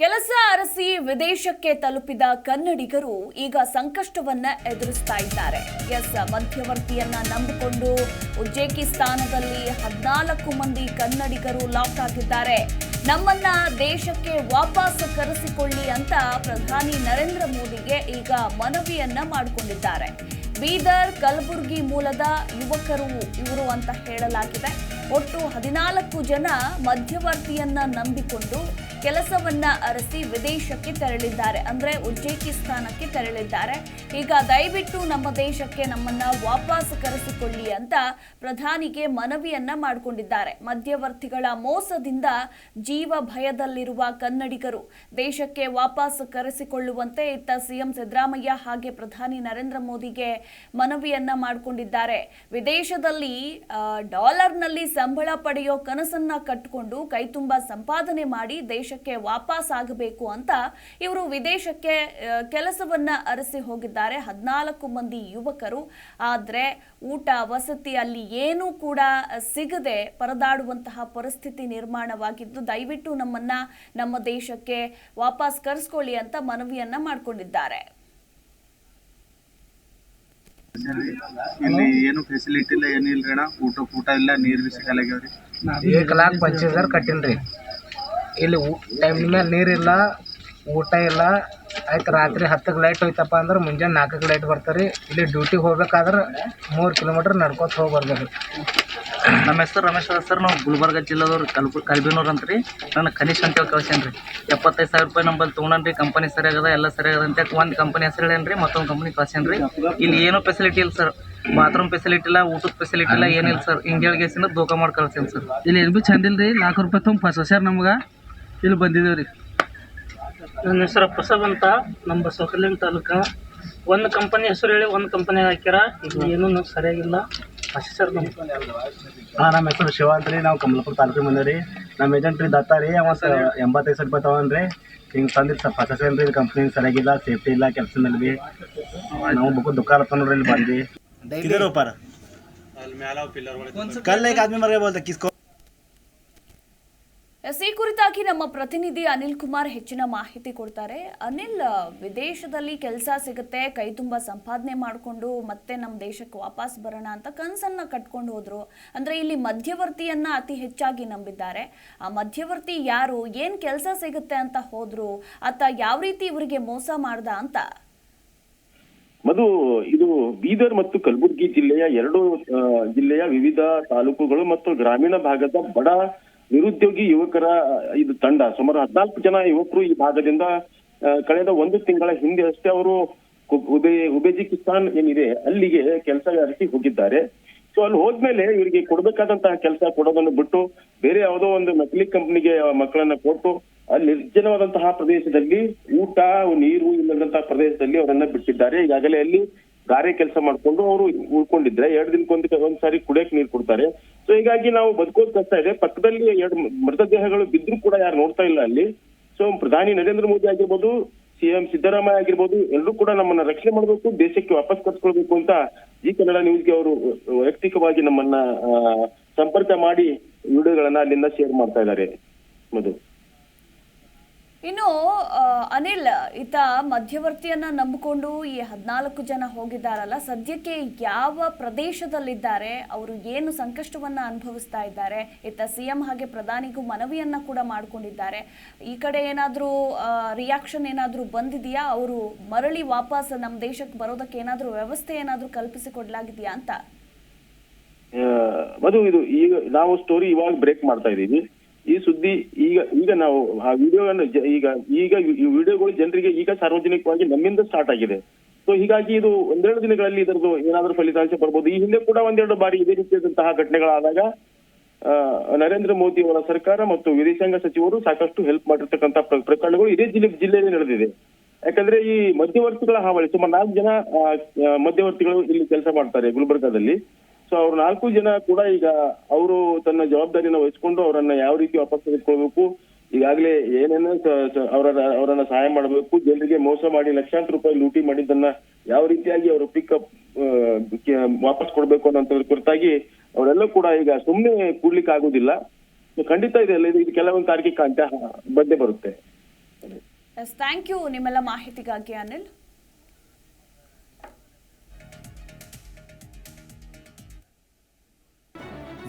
ಕೆಲಸ ಅರಸಿ ವಿದೇಶಕ್ಕೆ ತಲುಪಿದ ಕನ್ನಡಿಗರು ಈಗ ಸಂಕಷ್ಟವನ್ನ ಎದುರಿಸ್ತಾ ಇದ್ದಾರೆ. ಎಸ್ ಮಧ್ಯವರ್ತಿಯನ್ನ ನಂಬಿಕೊಂಡು ಉಜ್ಬೇಕಿಸ್ತಾನದಲ್ಲಿ ಹದಿನಾಲ್ಕು ಮಂದಿ ಕನ್ನಡಿಗರು ಲಾಕ್ ಆಗಿದ್ದಾರೆ. ನಮ್ಮನ್ನ ದೇಶಕ್ಕೆ ವಾಪಸ್ ಕರೆಸಿಕೊಳ್ಳಿ ಅಂತ ಪ್ರಧಾನಿ ನರೇಂದ್ರ ಮೋದಿಗೆ ಈಗ ಮನವಿಯನ್ನ ಮಾಡಿಕೊಂಡಿದ್ದಾರೆ. ಬೀದರ್, ಕಲಬುರಗಿ ಮೂಲದ ಯುವಕರು ಇವರು ಅಂತ ಹೇಳಲಾಗಿದೆ. ಒಟ್ಟು ಹದಿನಾಲ್ಕು ಜನ ಮಧ್ಯವರ್ತಿಯನ್ನ ನಂಬಿಕೊಂಡು ಕೆಲಸವನ್ನ ಅರಸಿ ವಿದೇಶಕ್ಕೆ ತೆರಳಿದ್ದಾರೆ. ಅಂದ್ರೆ ಉಜ್ಬೇಕಿಸ್ತಾನಕ್ಕೆ ತೆರಳಿದ್ದಾರೆ. ಈಗ ದಯವಿಟ್ಟು ನಮ್ಮ ದೇಶಕ್ಕೆ ನಮ್ಮನ್ನ ವಾಪಸ್ ಕರೆಸಿಕೊಳ್ಳಿ ಅಂತ ಪ್ರಧಾನಿಗೆ ಮನವಿಯನ್ನ ಮಾಡಿಕೊಂಡಿದ್ದಾರೆ. ಮಧ್ಯವರ್ತಿಗಳ ಮೋಸದಿಂದ ಜೀವ ಭಯದಲ್ಲಿರುವ ಕನ್ನಡಿಗರು ದೇಶಕ್ಕೆ ವಾಪಸ್ ಕರೆಸಿಕೊಳ್ಳುವಂತೆ ಇತ್ತ ಸಿಎಂ ಸಿದ್ದರಾಮಯ್ಯ ಹಾಗೆ ಪ್ರಧಾನಿ ನರೇಂದ್ರ ಮೋದಿಗೆ ಮನವಿಯನ್ನ ಮಾಡಿಕೊಂಡಿದ್ದಾರೆ. ವಿದೇಶದಲ್ಲಿ ಡಾಲರ್ನಲ್ಲಿ ಸಂಬಳ ಪಡೆಯೋ ಕನಸನ್ನ ಕಟ್ಟಿಕೊಂಡು ಕೈತುಂಬ ಸಂಪಾದನೆ ಮಾಡಿ ದೇಶಕ್ಕೆ ವಾಪಸ್ ಆಗಬೇಕು ಅಂತ ಇವರು ವಿದೇಶಕ್ಕೆ ಕೆಲಸವನ್ನ ಅರಸಿ ಹೋಗಿದ್ದಾರೆ. ಹದಿನಾಲ್ಕು ಮಂದಿ ಯುವಕರು. ಆದ್ರೆ ಊಟ ವಸತಿ ಅಲ್ಲಿ ಏನೂ ಕೂಡ ಸಿಗದೆ ಪರದಾಡುವಂತಹ ಪರಿಸ್ಥಿತಿ ನಿರ್ಮಾಣವಾಗಿದ್ದು ದಯವಿಟ್ಟು ನಮ್ಮನ್ನ ನಮ್ಮ ದೇಶಕ್ಕೆ ವಾಪಸ್ ಕರೆಸ್ಕೊಳ್ಳಿ ಅಂತ ಮನವಿಯನ್ನ ಮಾಡಿಕೊಂಡಿದ್ದಾರೆ. ಇಲ್ಲಿ ಏನು ಫೆಸಿಲಿಟಿ ಇಲ್ಲ ಏನಿಲ್ಲ ಅಣ್ಣ. ಊಟ ಊಟ ಇಲ್ಲ ನೀರು ಬಿ ಸಿಗಲ್ಲಾಗ್ಯಾವ್ರಿ ಏಕ್ ಲಾಕ್ ಪಚ್ಚೀಸ್ ಹಜಾರ್ ಕಟ್ಟಿನ್ರಿ. ಇಲ್ಲಿ ಟೈಮ್ ಮೇಲೆ ನೀರಿಲ್ಲ ಊಟ ಇಲ್ಲ. ಆಯ್ತು ರಾತ್ರಿ ಹತ್ತಕ್ಕೆ ಲೈಟ್ ಹೋಯ್ತಪ್ಪ ಅಂದ್ರೆ ಮುಂಜಾನೆ ನಾಲ್ಕಕ್ಕೆ ಲೈಟ್ ಬರ್ತಾರೆ. ಇಲ್ಲಿ ಡ್ಯೂಟಿಗೆ ಹೋಗ್ಬೇಕಾದ್ರೆ ಮೂರು ಕಿಲೋಮೀಟ್ರ್ ನಡ್ಕೊತ ಹೋಗಿ ಬರ್ಬೇಕು ನಮ್ಮ ಹೆಸರು ರಮೇಶ್ ಅದ ಸರ್ ನಾವು ಗುಲ್ಬರ್ಗ ಜಿಲ್ಲೆದವ್ರು ಕಲ್ಬು ಕಲ್ಬಿನೂರು ಅಂತ ರೀ ನಾನು ಕನಿಷ್ಠ ಅಂತೇಳಿ ಕಳ್ಸೇನಿ ರೀ. ಎಪ್ಪತ್ತೈದು ಸಾವಿರ ರೂಪಾಯಿ ನಂಬಲ್ಲಿ ತೊಗೊಂಡ್ರಿ ಕಂಪನಿ ಸರಿಯಾಗದ ಎಲ್ಲ ಸರಿಯಾಗದ ಅಂತ ಒಂದು ಕಂಪನಿ ಹೆಸರು ಹೇಳೇನಿ ರೀ ಮತ್ತೊಂದು ಕಂಪನಿ ಕಳ್ಸೇನಿ ರೀ. ಇಲ್ಲಿ ಏನೂ ಫೆಸಿಲಿಟಿ ಇಲ್ಲ ಸರ್. ಬಾತ್ರೂಮ್ ಫೆಸಿಲಿಟಿ ಇಲ್ಲ ಊಟದ ಫೆಸಿಲಿಟಿ ಇಲ್ಲ ಏನಿಲ್ಲ ಸರ್. ಹಿಂಗೆ ಗೇಸಿಂದ ದೋಖ ಮಾಡಿ ಕಳ್ಸೇನಿ ಸರ್. ಇಲ್ಲಿ ಏನು ಭೀ ಚಂದ ಇಲ್ರಿ ನಾಲ್ಕು ರೂಪಾಯಿ ತುಂಬ ಫಸ್ಟ್ ನಮ್ಗೆ. ಇಲ್ಲಿ ಬಂದಿದ್ದೇವೆ ರೀ ನನ್ನ ಹೆಸರು ಪ್ರಸಬ್ ಅಂತ. ನಮ್ಮ ಬಸವಕಲ್ಯಾಣ ತಾಲೂಕು. ಒಂದು ಕಂಪನಿ ಹೆಸರು ಹೇಳಿ ಒಂದು ಕಂಪನಿ ಹಾಕ್ಯಾರ. ಇದು ಏನೂ ಸರಿಯಾಗಿಲ್ಲ. ಅಷ್ಟೇ ಸರ್ ನಮ್ಮ ಹಾಂ ನಮ್ಮ ಹೆಸರು ಶಿವ ಅಂತ ರೀ ನಾವು ಕಮಲಪುರ ತಾಲೂಕು ಬಂದೇವೆ ರೀ ನಮ್ಮ ಏಜೆಂಟ್ ರೀ ದತ್ತ ರೀ. ಅವ ಸ ಎಂಬತ್ತೈದು ಸಾವಿರ ರೂಪಾಯಿ ತಗೊಂಡು ರೀ ಹಿಂಗೆ ತಂದು ಸರ್ ಫಸಸ್ ಏನು ರೀ ಕಂಪ್ನಿ ಸರಿಯಾಗಿಲ್ಲ ಸೇಫ್ಟಿ ಇಲ್ಲ ಕೆಲಸದಲ್ಲಿ ಬಿ. ನಾವು ಬುಕ್ ದುಕಾನ್ ಹತ್ತ ನೋಡ್ರಿ ಇಲ್ಲಿ ಬಂದು ಕಲ್ಲೇ ಆದ್ಮಿ ಕಿಸ್ಕೊ. ಎಸ್ ಈ ಕುರಿತಾಗಿ ನಮ್ಮ ಪ್ರತಿನಿಧಿ ಅನಿಲ್ ಕುಮಾರ್ ಹೆಚ್ಚಿನ ಮಾಹಿತಿ ಕೊಡ್ತಾರೆ. ಅನಿಲ್ ವಿದೇಶದಲ್ಲಿ ಕೆಲಸ ಸಿಗುತ್ತೆ, ಕೈ ತುಂಬ ಸಂಪಾದನೆ ಮಾಡಿಕೊಂಡು ಮತ್ತೆ ನಮ್ಮ ದೇಶಕ್ಕೆ ವಾಪಸ್ ಬರೋಣ ಅಂತ ಕನಸನ್ನ ಕಟ್ಕೊಂಡು ಹೋದ್ರು. ಅಂದ್ರೆ ಇಲ್ಲಿ ಮಧ್ಯವರ್ತಿಯನ್ನ ಅತಿ ಹೆಚ್ಚಾಗಿ ನಂಬಿದ್ದಾರೆ. ಆ ಮಧ್ಯವರ್ತಿ ಯಾರು, ಏನ್ ಕೆಲಸ ಸಿಗುತ್ತೆ ಅಂತ ಹೋದ್ರು, ಆತ ಯಾವ ರೀತಿ ಇವರಿಗೆ ಮೋಸ ಮಾಡ್ದ ಅಂತ? ಮದು ಇದು ಬೀದರ್ ಮತ್ತು ಕಲಬುರಗಿ ಜಿಲ್ಲೆಯ ಎರಡು ಜಿಲ್ಲೆಯ ವಿವಿಧ ತಾಲೂಕುಗಳು ಮತ್ತು ಗ್ರಾಮೀಣ ಭಾಗದ ಬಡ ನಿರುದ್ಯೋಗಿ ಯುವಕರ ಇದು ತಂಡ. ಸುಮಾರು ಹದಿನಾಲ್ಕು ಜನ ಯುವಕರು ಈ ಭಾಗದಿಂದ ಕಳೆದ ಒಂದು ತಿಂಗಳ ಹಿಂದೆ ಅಷ್ಟೇ ಅವರು ಉಬೆ ಉಬೇಜಿಕಿಸ್ತಾನ್ ಏನಿದೆ, ಅಲ್ಲಿಗೆ ಕೆಲಸ ಅರಸಿ ಹೋಗಿದ್ದಾರೆ. ಸೊ ಅಲ್ಲಿ ಹೋದ್ಮೇಲೆ ಇವರಿಗೆ ಕೊಡಬೇಕಾದಂತಹ ಕೆಲಸ ಕೊಡೋದನ್ನು ಬಿಟ್ಟು ಬೇರೆ ಯಾವುದೋ ಒಂದು ನಕಲಿ ಕಂಪನಿಗೆ ಮಕ್ಕಳನ್ನ ಕೊಟ್ಟು ಅಲ್ಲಿ ನಿರ್ಜನವಾದಂತಹ ಪ್ರದೇಶದಲ್ಲಿ ಊಟ, ನೀರು ಇಲ್ಲದಂತಹ ಪ್ರದೇಶದಲ್ಲಿ ಅವರನ್ನ ಬಿಟ್ಟಿದ್ದಾರೆ. ಈಗಾಗಲೇ ಅಲ್ಲಿ ಗಾರೆ ಕೆಲಸ ಮಾಡ್ಕೊಂಡು ಅವರು ಉಳ್ಕೊಂಡಿದ್ರೆ ಎರಡು ದಿನಕ್ಕೊಂದ್ ಒಂದ್ಸಾರಿ ಕುಡಿಯಕ್ ನೀರು ಕೊಡ್ತಾರೆ. ಸೊ ಹೀಗಾಗಿ ನಾವು ಬದುಕೋದ್ ಕಷ್ಟ ಇದೆ. ಪಕ್ಕದಲ್ಲಿ ಎರಡು ಮೃತದೇಹಗಳು ಬಿದ್ರು ಕೂಡ ಯಾರು ನೋಡ್ತಾ ಇಲ್ಲ ಅಲ್ಲಿ. ಸೊ ಪ್ರಧಾನಿ ನರೇಂದ್ರ ಮೋದಿ ಆಗಿರ್ಬೋದು ಸಿಎಂ ಸಿದ್ದರಾಮಯ್ಯ ಆಗಿರ್ಬೋದು ಎಲ್ಲರೂ ಕೂಡ ನಮ್ಮನ್ನ ರಕ್ಷಣೆ ಮಾಡಬೇಕು, ದೇಶಕ್ಕೆ ವಾಪಸ್ ಕರ್ಸ್ಕೊಳ್ಬೇಕು ಅಂತ ಈ ಕನ್ನಡ ನ್ಯೂಸ್ಗೆ ಅವರು ವೈಯಕ್ತಿಕವಾಗಿ ನಮ್ಮನ್ನ ಸಂಪರ್ಕ ಮಾಡಿ ವಿಡಿಯೋಗಳನ್ನ ಅಲ್ಲಿಂದ ಶೇರ್ ಮಾಡ್ತಾ ಇದ್ದಾರೆ. ಮಧು. ಇನ್ನು ಅನಿಲ್, ಈತ ಮಧ್ಯವರ್ತಿಯನ್ನ ನಂಬಿಕೊಂಡು ಈ ಹದಿನಾಲ್ಕು ಜನ ಹೋಗಿದ್ದಾರಲ್ಲ, ಸದ್ಯಕ್ಕೆ ಯಾವ ಪ್ರದೇಶದಲ್ಲಿದ್ದಾರೆ, ಅವರು ಏನು ಸಂಕಷ್ಟವನ್ನ ಅನುಭವಿಸ್ತಾ ಇದ್ದಾರೆ, ಈತ ಸಿಎಂ ಹಾಗೆ ಪ್ರಧಾನಿಗೂ ಮನವಿಯನ್ನ ಕೂಡ ಮಾಡ್ಕೊಂಡಿದ್ದಾರೆ. ಈ ಕಡೆ ಏನಾದರೂ ರಿಯಾಕ್ಷನ್ ಏನಾದರೂ ಬಂದಿದೆಯಾ? ಅವರು ಮರಳಿ ವಾಪಸ್ ನಮ್ಮ ದೇಶಕ್ಕೆ ಬರೋದಕ್ಕೆ ಏನಾದರೂ ವ್ಯವಸ್ಥೆ ಏನಾದರೂ ಕಲ್ಪಿಸಿಕೊಡ್ಲಾಗಿದೆಯಾ ಅಂತ? ಮಧು, ಇದು ಈಗ ನಾವು ಸ್ಟೋರಿ ಇವಾಗ ಬ್ರೇಕ್ ಮಾಡ್ತಾ ಇದೀವಿ ಈ ಸುದ್ದಿ ಈಗ ಈಗ ನಾವು ಆ ವಿಡಿಯೋವನ್ನು ಈಗ ಈಗ ಈ ವಿಡಿಯೋಗಳು ಜನರಿಗೆ ಈಗ ಸಾರ್ವಜನಿಕವಾಗಿ ನಮ್ಮಿಂದ ಸ್ಟಾರ್ಟ್ ಆಗಿದೆ. ಸೊ ಹೀಗಾಗಿ ಇದು ಒಂದೆರಡು ದಿನಗಳಲ್ಲಿ ಇದರದ್ದು ಏನಾದರೂ ಫಲಿತಾಂಶ ಬರ್ಬೋದು. ಈ ಹಿಂದೆ ಕೂಡ ಒಂದೆರಡು ಬಾರಿ ಇದೇ ರೀತಿಯಾದಂತಹ ಘಟನೆಗಳಾದಾಗ ನರೇಂದ್ರ ಮೋದಿ ಅವರ ಸರ್ಕಾರ ಮತ್ತು ವಿದೇಶಾಂಗ ಸಚಿವರು ಸಾಕಷ್ಟು ಹೆಲ್ಪ್ ಮಾಡಿರ್ತಕ್ಕಂಥ ಪ್ರ- ಪ್ರಕರಣಗಳು ಇದೇ ಜಿಲ್ಲೆ, ಜಿಲ್ಲೆಯಲ್ಲಿ ನಡೆದಿದೆ. ಯಾಕಂದ್ರೆ ಈ ಮಧ್ಯವರ್ತಿಗಳ ಹಾವಳಿ, ಸುಮಾರು ನಾಲ್ಕು ಜನ ಮಧ್ಯವರ್ತಿಗಳು ಇಲ್ಲಿ ಕೆಲಸ ಮಾಡ್ತಾರೆ ಗುಲ್ಬರ್ಗಾದಲ್ಲಿ. ಸೊ ಅವ್ರ ನಾಲ್ಕು ಜನ ಕೂಡ ಈಗ ಅವರು ತನ್ನ ಜವಾಬ್ದಾರಿನ ವಹಿಸ್ಕೊಂಡು ಅವರನ್ನ ಯಾವ ರೀತಿ ವಾಪಸ್ ತೆಗೆದುಕೊಳ್ಬೇಕು, ಈಗಾಗಲೇ ಏನೇನೋ ಅವರ, ಅವರನ್ನ ಸಹಾಯ ಮಾಡಬೇಕು, ಜನರಿಗೆ ಮೋಸ ಮಾಡಿ ಲಕ್ಷಾಂತರ ರೂಪಾಯಿ ಲೂಟಿ ಮಾಡಿದ್ದನ್ನ ಯಾವ ರೀತಿಯಾಗಿ ಅವರು ಪಿಕಪ್ ವಾಪಸ್ ಕೊಡ್ಬೇಕು ಅನ್ನೋದ್ರ ಕುರಿತಾಗಿ ಅವರೆಲ್ಲ ಕೂಡ ಈಗ ಸುಮ್ಮನೆ ಕೂಡ್ಲಿಕ್ಕೆ ಆಗುದಿಲ್ಲ ಖಂಡಿತ ಇದೆ ಇದು ಕೆಲವೊಂದು ತಾರೀಕಿಗೆ ಅಂತ ಬಂದೇ ಬರುತ್ತೆ. ಥ್ಯಾಂಕ್ ಯು ನಿಮ್ಮೆಲ್ಲ ಮಾಹಿತಿಗಾಗಿ ಅನಿಲ್.